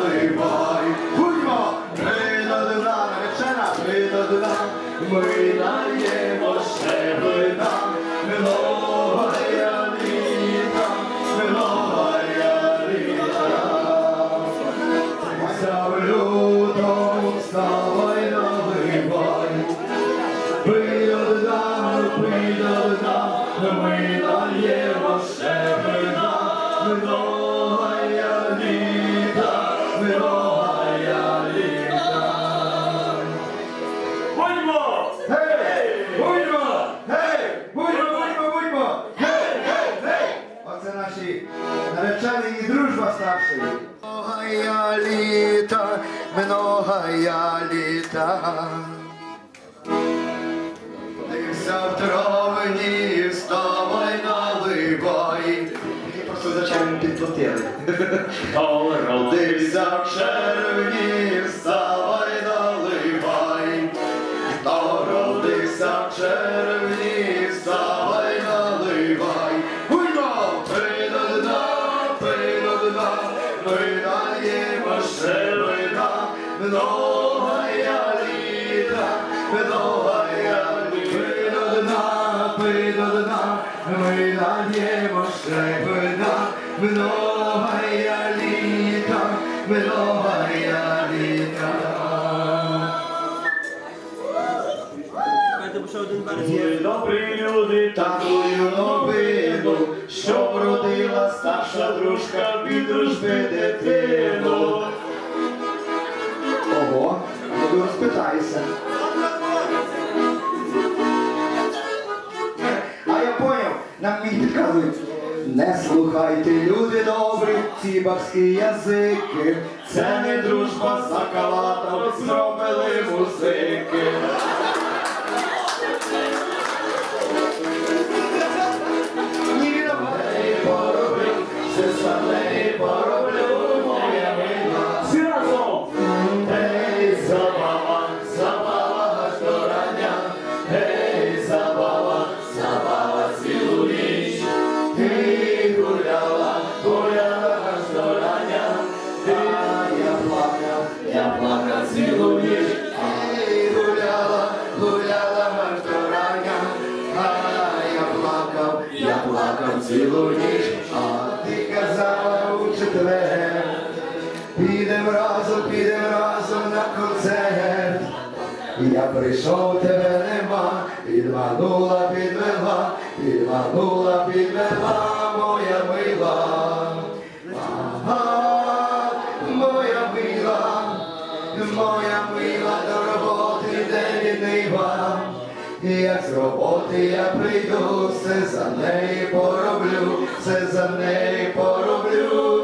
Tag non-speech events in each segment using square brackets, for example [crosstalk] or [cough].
наливай. Будьмо, ми до дна, наречена, ми до дна, ми даємо ще Lord. Дружби дитину. Ого, ну розпитайся. А я поняв, нам мені підказують. Не слухайте, люди добрі, ці бабські язики. Це не дружба за калатом, зробили музики. Я плакав цілу ніч. Ти гуляла, гуляла аж до рання, а я плакав, я плакав цілу ніч, а ти казала у четвер. Підем разом, підем разом на концерт. Я прийшов, тебе нема, підманула, підвела, підманула, підвела, моя мила до роботи день і нива. Як з роботи я прийду, все за неї пороблю, все за неї пороблю,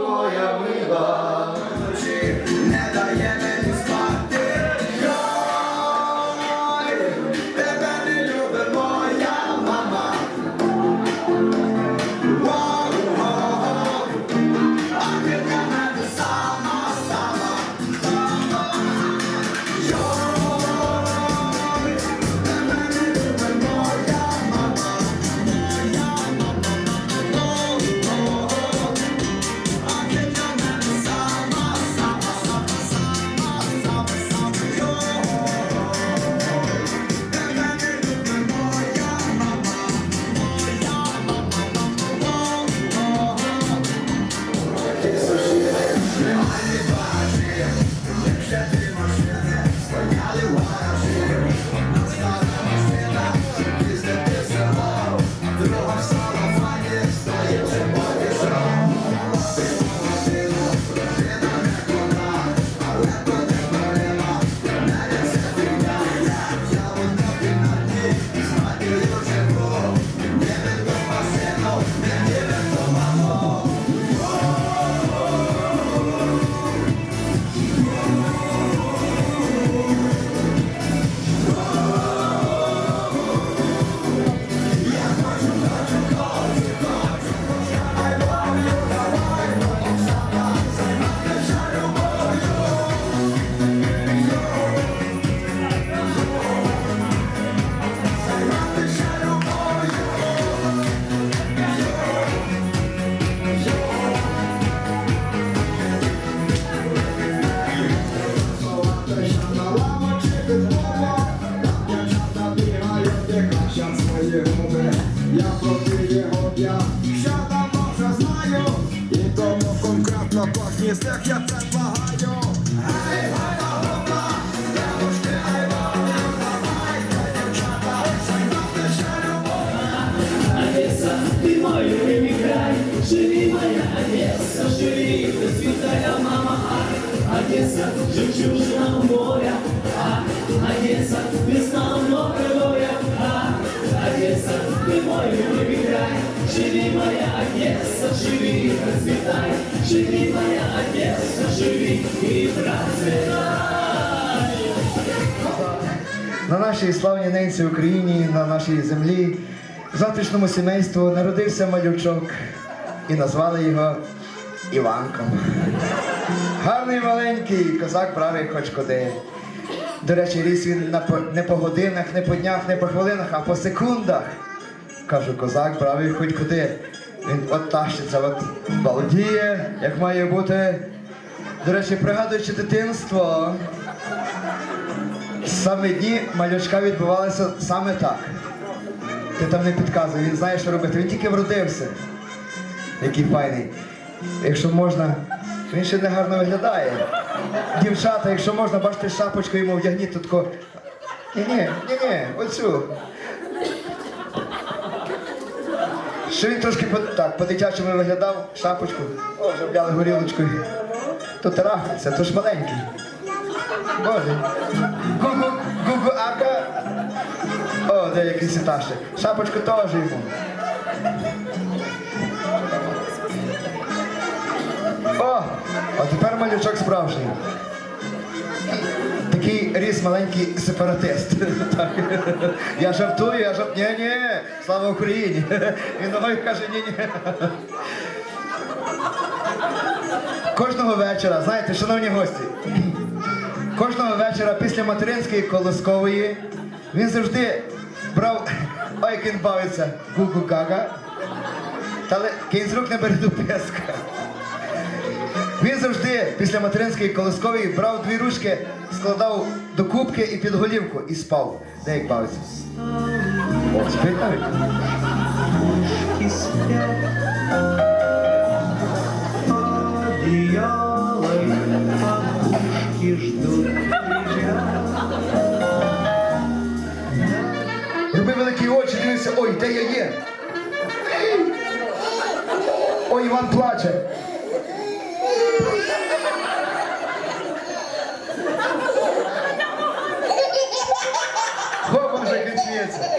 місцях я це благаю. Одесса, ты мой любимый край, живи моя Одесса, живи, до святая мама, а, Одесса, жемчужина моря, а, Одесса, весна много горя, а, Одесса, ты мой любимый край, живи моя Одесса, живи, процветай, живи на нашій славній ненці Україні, на нашій землі, в затишному сімейству народився малючок і назвали його Іванком. Гарний маленький козак правий хоч куди. До речі, ріс він не по годинах, не по днях, не по хвилинах, а по секундах. Кажу, козак правий хоч куди. Він от тащиться, от балдіє, як має бути. До речі, пригадуючи дитинство, Саме дні малючка відбувалися саме так. Ти там не підказуй, він знає, що робити. Він тільки вродився. Який файний. Якщо можна, він ще не гарно виглядає. Дівчата, якщо можна, бачите, шапочку йому вдягніть тут тако. Ні-ні, ні-ні, оцю. Що він трошки по, так, по-дитячому виглядав, шапочку. О, вже вляли горілочкою. То тарахнеться, то ж маленький. Боже. Гугу, гугу, ака. О, де якийсь сіташе. Шапочку теж йому. О, а тепер малючок справжній. Такий ріс маленький сепаратист. Я жартую, я жартую. Ні, ні, слава Україні. Він давай каже, ні, ні. Кожного вечора, знаєте, шановні гості, Кожного вечора після материнської колоскової він завжди брав, ой, як він бавиться, гугу гага, та кінь з рук не бере до песка. Він завжди після материнської колоскової брав дві ручки, складав до кубки і під голівку і спав. Де як бавиться? О, спить навіть. Подушки ждут. Роби великі очі, дивився, ой, де я є? Ой, Іван плаче. Він сміється.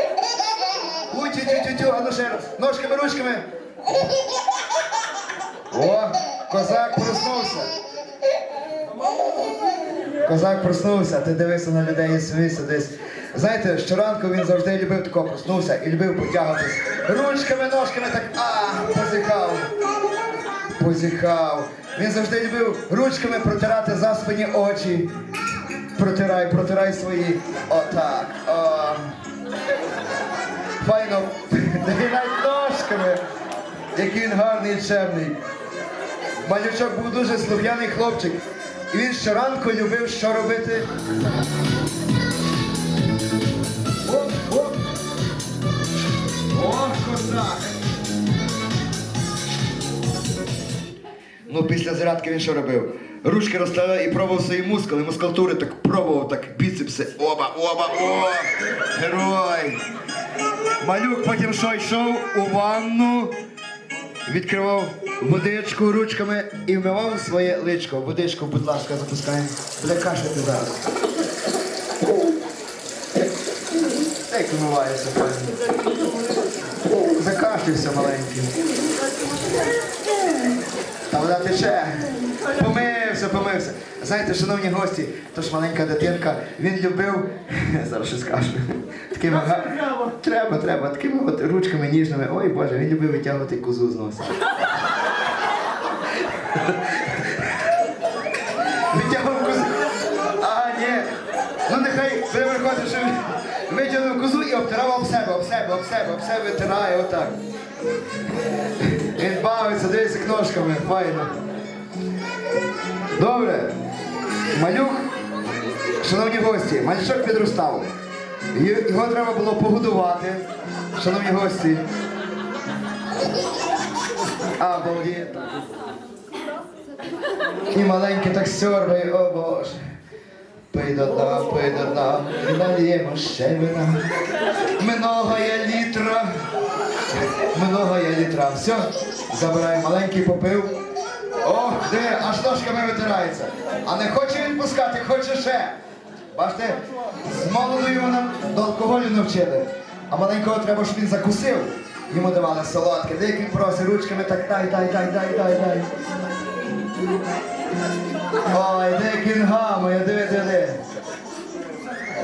Ой, тю тю тю тю а ну ще раз. Ножками, ручками. О, козак проснувся. Козак проснувся, ти дивися на людей і свився десь. Знаєте, щоранку він завжди любив тако проснувся і любив потягатись. Ручками, ножками так а, позіхав. Позіхав. Він завжди любив ручками протирати заспані очі. Протирай, протирай свої. Отак. О. Файно. Навіть ножками. Який він гарний і чемний. Малючок був дуже слухняний хлопчик. І він щоранку любив що робити. Оп, оп. О, козак. Ну, після зарядки він що робив? Ручки розставляв і пробував свої мускули, мускулатури так пробував, так біцепси. Оба, оба, о! Герой! Малюк потім що йшов у ванну, відкривав водичку ручками і вмивав своє личко. Водичку, будь ласка, запускаємо. Буде кашляти зараз. Як вмивається, пані. Закашлявся маленький. Та вода тече. Помився, помився. Знаєте, шановні гості, то ж маленька дитинка, він любив. [laughs] Зараз щось скажу. Такими га... Треба, треба. Такими от ручками ніжними. Ой Боже, він любив витягувати козу з носа. Витягнув козу. А, ні. Ну нехай буде виходить, що витягнув козу і обтирав об себе, об себе, об себе, об себе витирає отак. Він бавиться, дивиться ножками, файно. Добре. Малюк, шановні гості, мальчик підростав. Його треба було погодувати, шановні гості. А, балді. І маленький так сьорбає, о Боже. Пий до дна, пий до дна, наліємо ще вина. Много є літра. Много є літра. Все, забирай маленький попив. О, де, аж ножками витирається. А не хоче відпускати, хоче ще. Бачите, з молоду його до алкоголю навчили. А маленького треба, щоб він закусив. Йому давали солодке. Деякий просить ручками так дай, дай, дай, дай, дай, дай. Ой, де він гамує, диви, диви.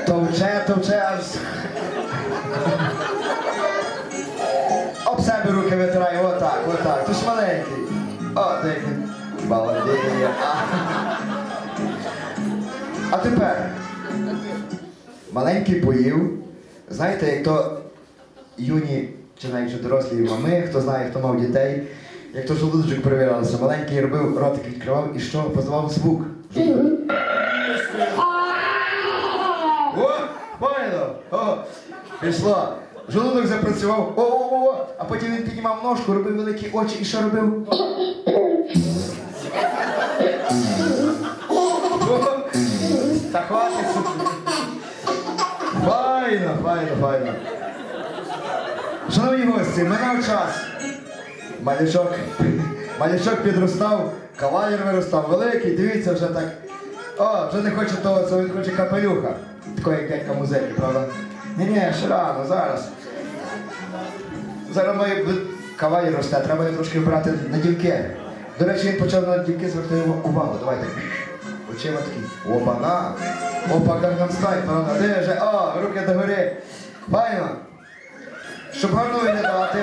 Товче, товче аж. Об себе руки витирай, отак, отак. Ти ж маленький. О, де він. Баладіє. А тепер. Маленький поїв. Знаєте, як то юні, чи навіть дорослі мами, хто знає, хто мав дітей, як то желудочок перевірялося, маленький робив, ротик відкривав і що? Позвав звук. О, файно! О, пішло. Желудок запрацював. О-о-о! А потім він піднімав ножку, робив великі очі і що робив? Та хватить. Файно, файно, файно. Шановні гості, минав час. Малючок, малючок підростав, кавалер виростав великий, дивіться вже так. О, вже не хоче того, це він хоче капелюха. Такої як дядька музики, правда? Ні, ні, ще рано, зараз. Зараз має кавалер росте, треба його трошки брати на дівки. До речі, він почав на дівки звертати увагу. Давайте. Очима такі. Опа-на. Опа, Style, правда? Де вже? О, руки догори. Файно. Щоб гарно виглядати.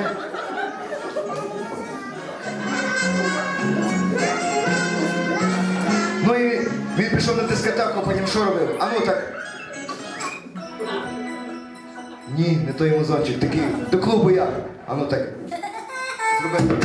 Дискотеку, потім що робив? А ну так. Ні, не той музончик, такий. До клубу я. А ну так. Зроби.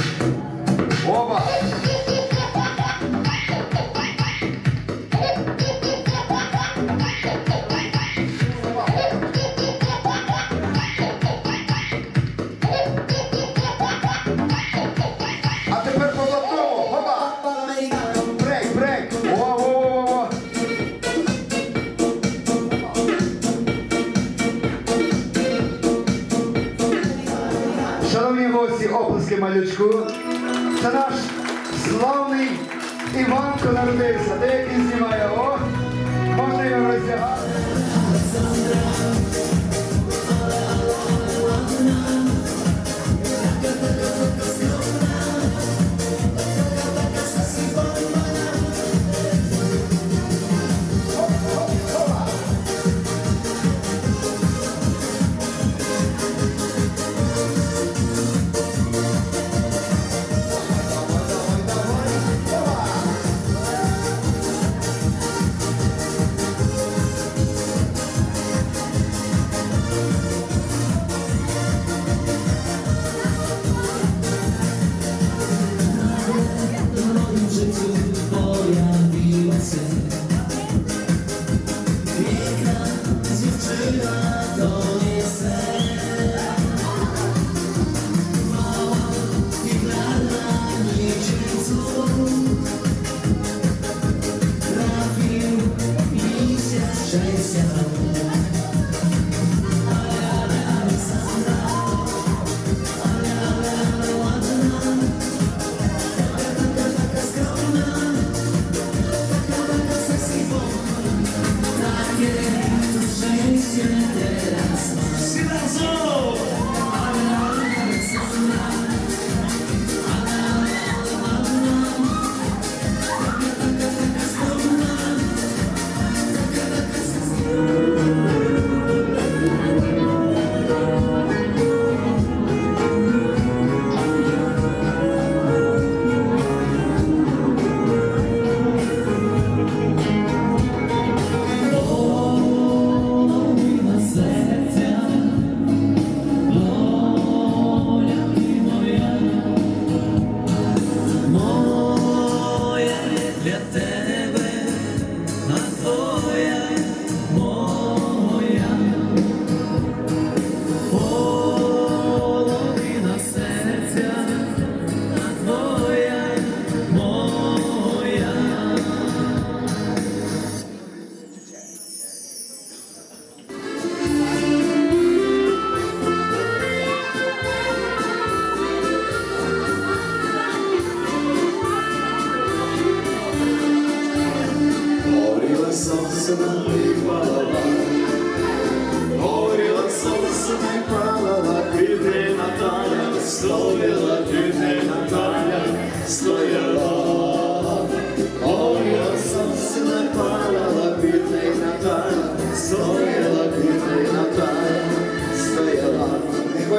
to all your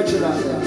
して。